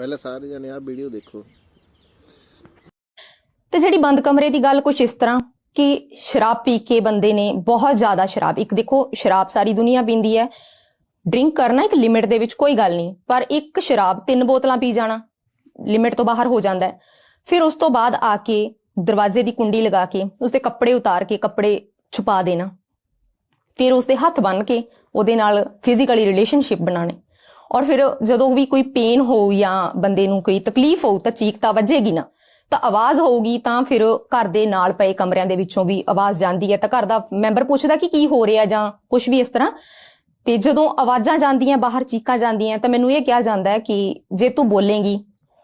ਪਹਿਲਾਂ ਸਾਰੇ ਜਣੇ ਆ ਵੀਡੀਓ ਦੇਖੋ। ਤੇ ਜਿਹੜੀ ਬੰਦ ਕਮਰੇ ਦੀ ਗੱਲ ਕੁਛ ਇਸ ਤਰ੍ਹਾਂ ਕਿ ਸ਼ਰਾਬ ਪੀ ਕੇ ਬੰਦੇ ਨੇ ਬਹੁਤ ਜ਼ਿਆਦਾ ਸ਼ਰਾਬ, ਇੱਕ ਦੇਖੋ ਸ਼ਰਾਬ ਸਾਰੀ ਦੁਨੀਆ ਪੀਂਦੀ ਹੈ। ਡਰਿੰਕ ਕਰਨਾ ਇੱਕ ਲਿਮਿਟ ਦੇ ਵਿੱਚ ਕੋਈ ਗੱਲ ਨਹੀਂ, ਪਰ ਇੱਕ ਸ਼ਰਾਬ ਤਿੰਨ ਬੋਤਲਾਂ ਪੀ ਜਾਣਾ ਲਿਮਿਟ ਤੋਂ ਬਾਹਰ ਹੋ ਜਾਂਦਾ ਹੈ। ਫਿਰ ਉਸ ਤੋਂ ਬਾਅਦ ਆ ਕੇ ਦਰਵਾਜ਼ੇ ਦੀ ਕੁੰਡੀ ਲਗਾ ਕੇ, ਉਸਦੇ ਕੱਪੜੇ ਉਤਾਰ ਕੇ, ਕੱਪੜੇ ਛੁਪਾ ਦੇਣਾ। ਫਿਰ ਉਸਦੇ ਹੱਥ ਬੰਨ ਕੇ ਉਹਦੇ ਨਾਲ ਫਿਜ਼ੀਕਲੀ ਰਿਲੇਸ਼ਨਸ਼ਿਪ ਬਣਾਣੇ ਔਰ ਫਿਰ ਜਦੋਂ ਵੀ ਕੋਈ ਪੇਨ ਹੋ ਜਾਂ ਬੰਦੇ ਨੂੰ ਕੋਈ ਤਕਲੀਫ ਹੋ ਤਾਂ ਚੀਕ ਤਾਂ ਵੱਜੇਗੀ ਨਾ। ਤਾਂ ਆਵਾਜ਼ ਹੋਊਗੀ ਤਾਂ ਫਿਰ ਘਰ ਦੇ ਨਾਲ ਪਏ ਕਮਰਿਆਂ ਦੇ ਵਿੱਚੋਂ ਵੀ ਆਵਾਜ਼ ਜਾਂਦੀ ਹੈ। ਤਾਂ ਘਰ ਦਾ ਮੈਂਬਰ ਪੁੱਛਦਾ ਕਿ ਕੀ ਹੋ ਰਿਹਾ ਜਾਂ ਕੁਝ ਵੀ ਇਸ ਤਰ੍ਹਾਂ। ਤੇ ਜਦੋਂ ਆਵਾਜ਼ਾਂ ਜਾਂਦੀਆਂ, ਬਾਹਰ ਚੀਕਾਂ ਜਾਂਦੀਆਂ ਤਾਂ ਮੈਨੂੰ ਇਹ ਕਿਹਾ ਜਾਂਦਾ ਹੈ ਕਿ ਜੇ ਤੂੰ ਬੋਲੇਂਗੀ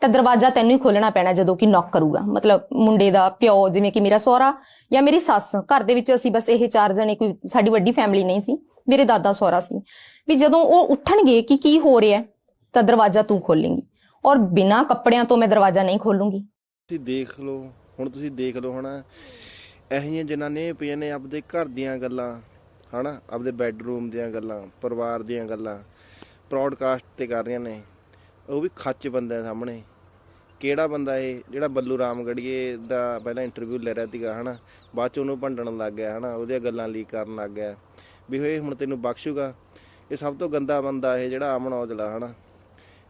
ਤਾਂ ਦਰਵਾਜ਼ਾ ਤੈਨੂੰ ਹੀ ਖੋਲਣਾ ਪੈਣਾ ਜਦੋਂ ਕਿ ਨੌਕ ਕਰੂਗਾ। ਮਤਲਬ ਮੁੰਡੇ ਦਾ, ਪਿਓ, ਜਿਵੇਂ ਕਿ ਮੇਰਾ ਸਹੁਰਾ ਜਾਂ ਮੇਰੀ ਸੱਸ, ਘਰ ਦੇ ਵਿੱਚ ਅਸੀਂ ਬਸ ਇਹ ਚਾਰ ਜਣੇ ਕੋਈ ਸਾਡੀ ਵੱਡੀ ਫੈਮਿਲੀ ਨਹੀਂ ਸੀ, ਮੇਰੇ ਦਾਦਾ ਸਹੁਰਾ ਸੀ। ਵੀ ਜਦੋਂ ਉਹ ਉੱਠਣਗੇ ਕਿ ਕੀ ਹੋ ਰਿਹਾ, ਤਾਂ ਦਰਵਾਜ਼ਾ ਤੂੰ ਖੋਲੇਂਗੀ ਔਰ ਬਿਨਾਂ ਕੱਪੜਿਆਂ ਤੋਂ ਮੈਂ ਦਰਵਾਜ਼ਾ ਨਹੀਂ ਖੋਲੂੰਗੀ ਤੁਸੀਂ ਦੇਖ ਲਓ, ਹੁਣ ਤੁਸੀਂ ਦੇਖ ਲਓ ਹਨਾ। ਇਹੋ ਜਿਹੀਆਂ ਜਨਾਨੀਆਂ ਪਈਆਂ ਨੇ ਆਪਦੇ ਘਰ ਦੀਆਂ ਗੱਲਾਂ, ਹਨਾ। ਆਪਦੇ ਬੈੱਡਰੂਮ ਦੀਆਂ ਗੱਲਾਂ, ਪਰਿਵਾਰ ਦੀਆਂ ਗੱਲਾਂ ਪ੍ਰੋਡਕਾਸਟ ਤੇ ਕਰ ਰਹੀਆਂ ਨੇ। ਉਹ ਵੀ ਖੱਚ ਬੰਦਿਆਂ ਸਾਹਮਣੇ। ਕਿਹੜਾ ਬੰਦਾ ਇਹ? ਜਿਹੜਾ ਬੱਲੂ ਰਾਮ ਗੜੀਏ ਦਾ ਪਹਿਲਾਂ ਇੰਟਰਵਿਊ ਲੈ ਰਿਹਾ ਸੀਗਾ, ਹਨਾ? ਬਾਅਦ ਚ ਉਹਨੂੰ ਭੰਡਣ ਲੱਗ ਗਿਆ, ਹਨਾ? ਉਹਦੀਆਂ ਗੱਲਾਂ ਲੀਕ ਕਰਨ ਲੱਗ ਗਿਆ। ਵੀ ਹੋਏ, ਹੁਣ ਤੈਨੂੰ ਬਖਸ਼ੂਗਾ। ਇਹ ਸਭ ਤੋਂ ਗੰਦਾ ਬੰਦਾ ਇਹ ਜਿਹੜਾ ਅਮਨ ਔਜਲਾ, ਹਨਾ?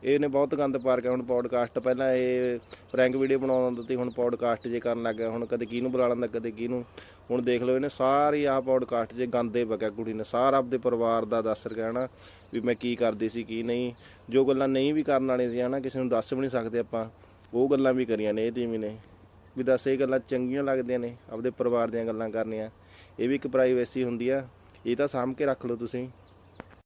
ਇਹਨੇ ਬਹੁਤ ਗੰਦ ਪਾਰ ਕੇ ਹੁਣ ਪੌਡਕਾਸਟ ਪਹਿਲਾਂ ਇਹ ਰੈਂਕ ਵੀਡੀਓ ਬਣਾਉਂਦਾ ਹੁੰਦਾ ਹੁਣ ਪੌਡਕਾਸਟ ਜੇ ਕਰਨ ਲੱਗ ਗਿਆ। ਹੁਣ ਕਦੇ ਕਿਹਨੂੰ ਬੁਲਾ ਲੈਂਦਾ, ਕਦੇ ਕਿਹਨੂੰ? ਹੁਣ ਦੇਖ ਲਓ, ਇਹਨੇ ਸਾਰੀ ਆਹ ਪੌਡਕਾਸਟ ਜੇ ਗੰਦੇ ਬਕਿਆ ਕੁੜੀ ਨੇ। ਸਾਰਾ ਆਪਦੇ ਪਰਿਵਾਰ ਦਾ ਦੱਸ ਰਿਹਾ ਨਾ ਵੀ ਮੈਂ ਕੀ ਕਰਦੀ ਸੀ, ਕੀ ਨਹੀਂ? ਜੋ ਗੱਲਾਂ ਨਹੀਂ ਵੀ ਕਰਨ ਵਾਲੀਆਂ ਸੀ, ਹਨਾ? ਕਿਸੇ ਨੂੰ ਦੱਸ ਵੀ ਨਹੀਂ ਸਕਦੇ ਆਪਾਂ। ਉਹ ਗੱਲਾਂ ਵੀ ਕਰੀਆਂ ਨੇ, ਇਹ ਟੀਮ ਨੇ। ਵੀ ਦੱਸ, ਇਹ ਗੱਲਾਂ ਚੰਗੀਆਂ ਲੱਗਦੀਆਂ ਨੇ, ਆਪਦੇ ਪਰਿਵਾਰ ਦੀਆਂ ਗੱਲਾਂ ਕਰਨੀਆਂ। ਇਹ ਵੀ ਇੱਕ ਪ੍ਰਾਈਵੇਸੀ ਹੁੰਦੀ ਆ। ਇਹ ਤਾਂ ਸਾਂਭ ਕੇ ਰੱਖ ਲਓ ਤੁਸੀਂ।